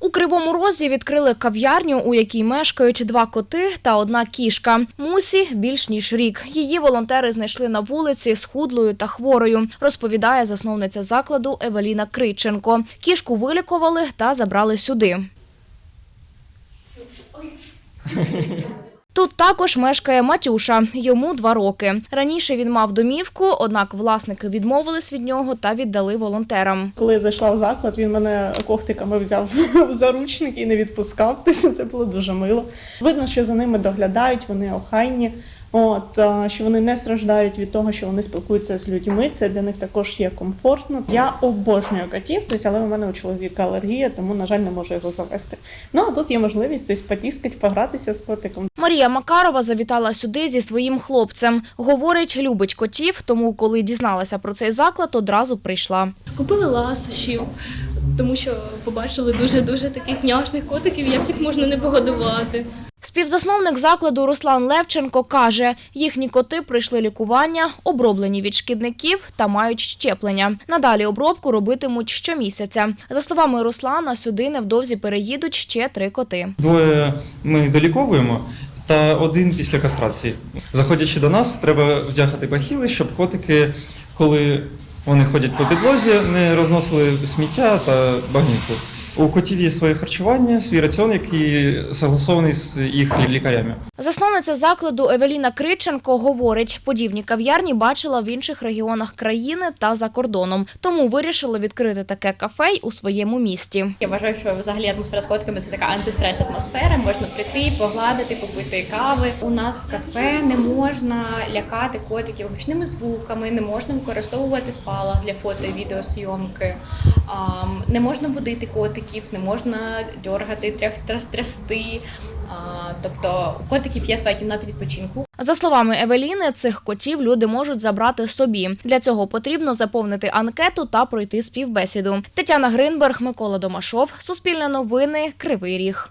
У Кривому Розі відкрили кав'ярню, у якій мешкають два коти та одна кішка. Мусі більш ніж рік. Її волонтери знайшли на вулиці схудлою та хворою, розповідає засновниця закладу Евеліна Криченко. Кішку вилікували та забрали сюди. Тут також мешкає Матюша, йому два роки. Раніше він мав домівку, однак власники відмовились від нього та віддали волонтерам. Коли я зайшла в заклад, він мене когтиками взяв в заручник і не відпускав. Це було дуже мило. Видно, що за ними доглядають, вони охайні. От що вони не страждають від того, що вони спілкуються з людьми. Це для них також є комфортно. Я обожнюю котів, тобто, але у мене у чоловіка алергія, тому на жаль не можу його завести. Ну а тут є можливість десь потіскати, погратися з котиком. Марія Макарова завітала сюди зі своїм хлопцем. Говорить, любить котів, тому коли дізналася про цей заклад, одразу прийшла. Купили ласощів, тому що побачили дуже-дуже таких няшних котиків, як їх можна не погодувати. Співзасновник закладу Руслан Левченко каже, їхні коти пройшли лікування, оброблені від шкідників та мають щеплення. Надалі обробку робитимуть щомісяця. За словами Руслана, сюди невдовзі переїдуть ще три коти. Двоє ми доліковуємо. Та один після кастрації. Заходячи до нас, треба вдягати бахіли, щоб котики, коли вони ходять по підлозі, не розносили сміття та багнюку. У котів є своє харчування, свій раціон, який согласований з їх лікарями. Засновниця закладу Евеліна Криченко говорить, подібні кав'ярні бачила в інших регіонах країни та за кордоном, тому вирішила відкрити таке кафе у своєму місті. Я вважаю, що взагалі атмосфера з котками це така антистрес атмосфера. Можна прийти, погладити, попити кави. У нас в кафе не можна лякати котиків гучними звуками, не можна використовувати спалах для фото і відеосйомки, не можна будити котиків, не можна дергати, тряс- тряс- трясти. Тобто у котиків є своя кімната відпочинку. За словами Евеліни, цих котів люди можуть забрати собі. Для цього потрібно заповнити анкету та пройти співбесіду. Тетяна Гринберг, Микола Домашов, Суспільне новини, Кривий Ріг.